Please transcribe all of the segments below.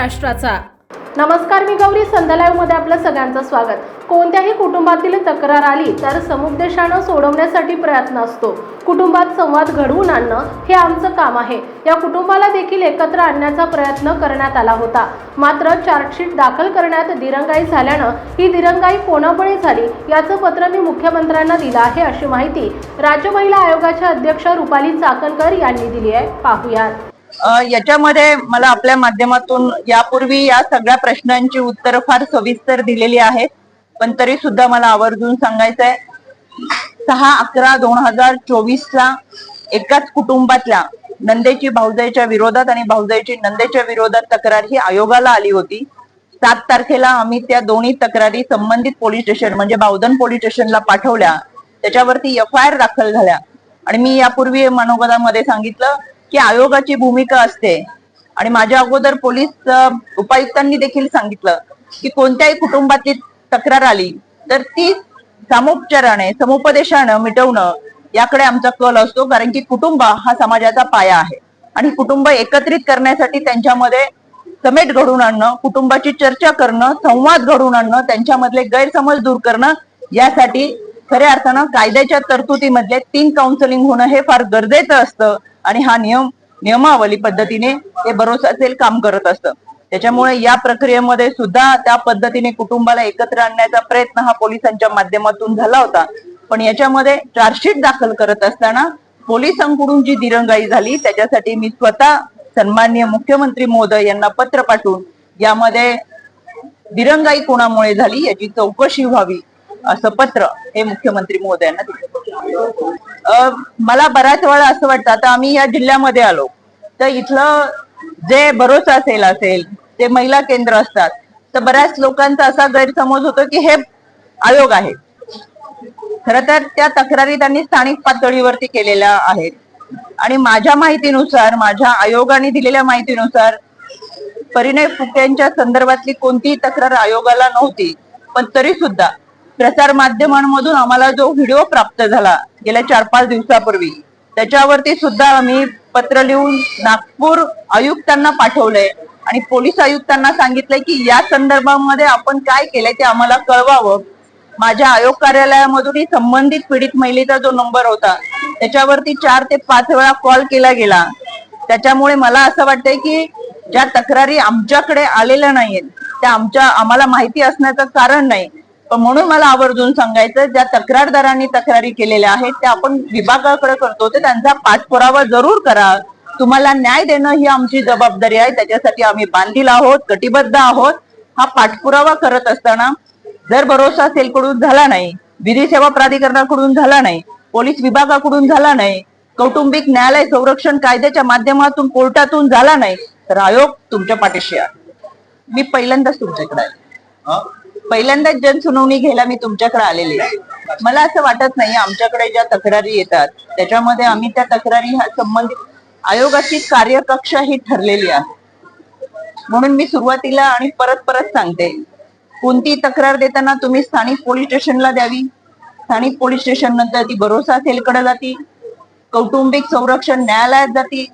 राष्ट्राचा नमस्कार मी गौरी. संध्या मध्ये आपलं सगळ्यांचं स्वागत. कोणत्याही कुटुंबातील तक्रार आली तर समुपदेशानं सोडवण्यासाठी प्रयत्न असतो. कुटुंबात संवाद घडवून आणणं हे आमचं काम आहे. या कुटुंबाला देखील एकत्र आणण्याचा प्रयत्न करण्यात आला होता. मात्र चार्जशीट दाखल करण्यात दिरंगाई झाल्यानं ही दिरंगाई कोणामुळे झाली याचं पत्र मी मुख्यमंत्र्यांना दिलं आहे अशी माहिती राज्य महिला आयोगाच्या अध्यक्ष रुपाली चाकणकर यांनी दिली आहे. पाहुयात. याच्यामध्ये मला आपल्या माध्यमातून यापूर्वी या सगळ्या प्रश्नांची उत्तरं फार सविस्तर दिलेली आहेत. पण तरी सुद्धा मला आवर्जून सांगायचं आहे सहा अकरा दोन हजार चोवीस ला एकाच कुटुंबातल्या नंदेची भाऊजाईच्या विरोधात आणि भाऊजाईची नंदेच्या विरोधात तक्रार ही आयोगाला आली होती. सात तारखेला आम्ही त्या दोन्ही तक्रारी संबंधित पोलीस स्टेशन म्हणजे बावधन पोलीस स्टेशनला पाठवल्या. त्याच्यावरती एफ आय आर दाखल झाल्या. आणि मी यापूर्वी मनोगतामध्ये सांगितलं की आयोगाची भूमिका असते. आणि माझ्या अगोदर पोलीस उपायुक्तांनी देखील सांगितलं की कोणत्याही कुटुंबातली तक्रार आली तर ती सामोपचाराने समुपदेशानं मिटवणं याकडे आमचा कल असतो. कारण की कुटुंब हा समाजाचा पाया आहे. आणि कुटुंब एकत्रित करण्यासाठी त्यांच्यामध्ये समेट घडून आणणं कुटुंबाची चर्चा करणं संवाद घडून आणणं त्यांच्यामधले गैरसमज दूर करणं यासाठी खऱ्या अर्थानं कायद्याच्या तरतुदीमधले तीन काउन्सिलिंग होणं हे फार गरजेचं असतं आणि हा नियम नियमावली पद्धतीने ते भरोसाचे काम करत असतं. त्याच्यामुळे या प्रक्रियेमध्ये सुद्धा त्या पद्धतीने कुटुंबाला एकत्र आणण्याचा प्रयत्न हा पोलिसांच्या माध्यमातून झाला होता. पण याच्यामध्ये चार्जशीट दाखल करत असताना पोलिसांकडून जी दिरंगाई झाली त्याच्यासाठी मी स्वतः सन्माननीय मुख्यमंत्री मोदय यांना पत्र पाठवून यामध्ये दिरंगाई कोणामुळे झाली याची चौकशी व्हावी. असं पत्र हे मुख्यमंत्री महोदयांना दिलं. मला बऱ्याच वेळा असं वाटतं आता आम्ही या जिल्ह्यामध्ये आलो तर इथलं जे भरोसा असेल असेल ते महिला केंद्र असतात तर बऱ्याच लोकांचा असा गैरसमज होतो की हे आयोग आहे खर तर त्या तक्रारी त्यांनी स्थानिक पातळीवरती केलेल्या आहेत. आणि माझ्या माहितीनुसार माझ्या आयोगाने दिलेल्या माहितीनुसार परिणय फुकेंच्या संदर्भातली कोणतीही तक्रार आयोगाला नव्हती पण तरी सुद्धा प्रसार माध्यमांमधून आम्हाला जो व्हिडिओ प्राप्त झाला गेल्या चार पाच दिवसापूर्वी त्याच्यावरती सुद्धा आम्ही पत्र लिहून नागपूर आयुक्तांना पाठवलंय आणि पोलीस आयुक्तांना सांगितलंय की या संदर्भामध्ये आपण काय केलंय ते आम्हाला कळवावं. माझ्या आयोग कार्यालयामधूनही संबंधित पीडित महिलेचा जो नंबर होता त्याच्यावरती चार ते पाच वेळा कॉल केला गेला. त्याच्यामुळे मला असं वाटतंय की ज्या तक्रारी आमच्याकडे आलेल्या नाहीयेत त्या आमच्या आम्हाला माहिती असण्याचं कारण नाही. म्हणून मला आवर्जून सांगायचं ज्या तक्रारदारांनी तक्रारी केलेल्या आहेत त्या आपण विभागाकडे करतो ते त्यांचा पाठपुरावा जरूर करा. तुम्हाला न्याय देणं ही आमची जबाबदारी आहे त्याच्यासाठी आम्ही बांधील आहोत कटिबद्ध आहोत. हा पाठपुरावा करत असताना जर भरोसा सेलकडून झाला नाही विधी सेवा प्राधिकरणाकडून झाला नाही पोलीस विभागाकडून झाला नाही कौटुंबिक न्यायालय संरक्षण कायद्याच्या माध्यमातून कोर्टातून झाला नाही तर आयोग तुमच्या पाठीशी आहे. मी पहिल्यांदाच तुमच्याकडे आहे पहिल्यांदाच जनसुनावणी घ्यायला मी तुमच्याकडे आलेले मला असं वाटत नाही आमच्याकडे ज्या तक्रारी येतात त्याच्यामध्ये आम्ही त्या तक्रारी ह्या संबंधित आयोगाची कार्यकक्षा ही ठरलेली आहे. म्हणून मी सुरुवातीला आणि परत परत सांगते कोणती तक्रार देताना तुम्ही स्थानिक पोलीस स्टेशनला द्यावी? स्थानिक पोलीस स्टेशन नंतर ती भरोसा सेलकडे जाती कौटुंबिक संरक्षण न्यायालयात जाती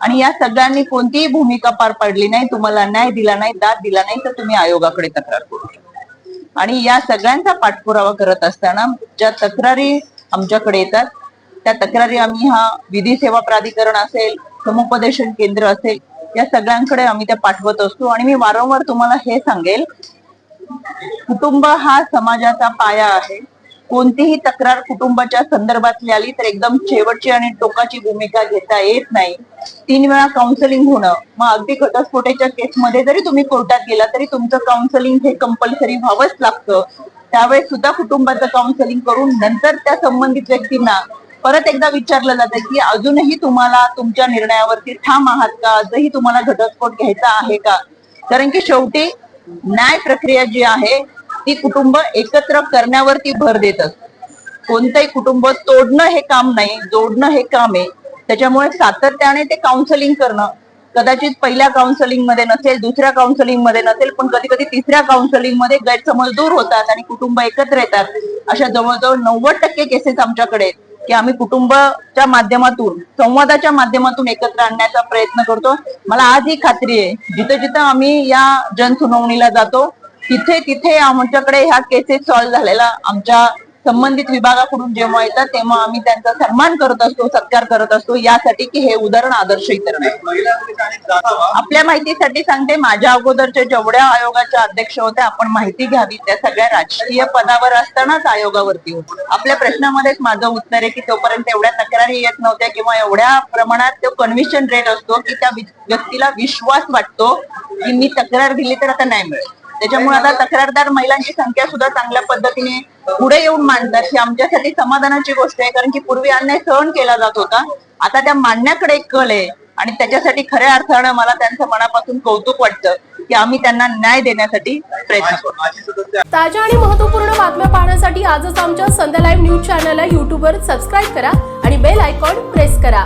आणि या सगळ्यांनी कोणतीही भूमिका पार पाडली नाही तुम्हाला न्याय दिला नाही दाद दिला नाही तर तुम्ही आयोगाकडे तक्रार करू शकता. आणि या सगळ्यांचा पाठपुरावा करत असताना ज्या तक्रारी आमच्याकडे येतात त्या तक्रारी आम्ही हा विधी सेवा प्राधिकरण असेल समुपदेशन केंद्र असेल या सगळ्यांकडे आम्ही त्या पाठवत असतो. आणि मी वारंवार तुम्हाला हे सांगेल कुटुंब हा समाजाचा पाया आहे. कोणतीही तक्रार कुटुंबाच्या संदर्भातली आली तर एकदम शेवटची आणि टोकाची भूमिका घेता येत नाही. तीन वेळा काउन्सिलिंग होणं. मग अगदी घटस्फोटाच्या केसमध्ये जरी तुम्ही कोर्टात गेला तरी तुमचं काउन्सिलिंग हे कंपल्सरी व्हावंच लागतं. त्यावेळेस सुद्धा कुटुंबाचं काउन्सिलिंग करून नंतर त्या संबंधित व्यक्तींना परत एकदा विचारलं जातं की अजूनही तुम्हाला तुमच्या निर्णयावरती ठाम आहात का? आजही तुम्हाला घटस्फोट घ्यायचा आहे का? कारण की शेवटी न्याय प्रक्रिया जी आहे ती कुटुंब एकत्र करण्यावरती भर देत. असते कोणतंही कुटुंब तोडणं हे काम नाही जोडणं हे काम आहे. त्याच्यामुळे सातत्याने ते काउन्सिलिंग करणं. कदाचित पहिल्या काउन्सिलिंगमध्ये नसेल दुसऱ्या काउन्सिलिंगमध्ये नसेल पण कधी कधी तिसऱ्या काउन्सिलिंगमध्ये गैरसमज दूर होतात आणि कुटुंब एकत्र येतात. अशा जवळजवळ नव्वद टक्के केसेस आमच्याकडे की आम्ही कुटुंबाच्या माध्यमातून संवादाच्या माध्यमातून एकत्र आणण्याचा प्रयत्न करतो. मला आज ही खात्री आहे जिथं जिथं आम्ही या जनसुनावणीला जातो तिथे तिथे आमच्याकडे ह्या केसेस सॉल्व्ह झालेला. आमच्या संबंधित विभागाकडून जेव्हा येतात तेव्हा आम्ही त्यांचा सन्मान करत असतो सत्कार करत असतो. यासाठी की हे उदाहरण आदर्श इतर नाही. आपल्या माहितीसाठी सांगते माझ्या अगोदरच्या जेवढ्या आयोगाच्या अध्यक्ष होत्या आपण माहिती घ्यावी त्या सगळ्या राजकीय पदावर असतानाच आयोगावरती होतो. आपल्या प्रश्नामध्येच माझं उत्तर आहे की तोपर्यंत एवढ्या तक्रारी येत नव्हत्या किंवा एवढ्या प्रमाणात तो कन्व्हिशन रेट असतो की त्या व्यक्तीला विश्वास वाटतो की मी तक्रार दिली तर आता नाही मिळेल. त्याच्यामुळे आता तक्रारदार महिलांची संख्या सुद्धा चांगल्या पद्धतीने पुढे येऊन मांडतात. ही आमच्यासाठी समाधानाची गोष्ट आहे. कारण की पूर्वी अन्याय सहन केला जात होता. आता त्या मांडण्याकडे एक कल आहे. आणि त्याच्यासाठी खऱ्या अर्थानं मला त्यांचं मनापासून कौतुक वाटतं की आम्ही त्यांना न्याय देण्यासाठी प्रयत्न करतो ताज्या आणि महत्त्वपूर्ण बातम्या पाहण्यासाठी आजच आमच्या संध्या लाईव्ह न्यूज चॅनलला युट्यूबवर सबस्क्राईब करा आणि बेल आयकॉन प्रेस करा.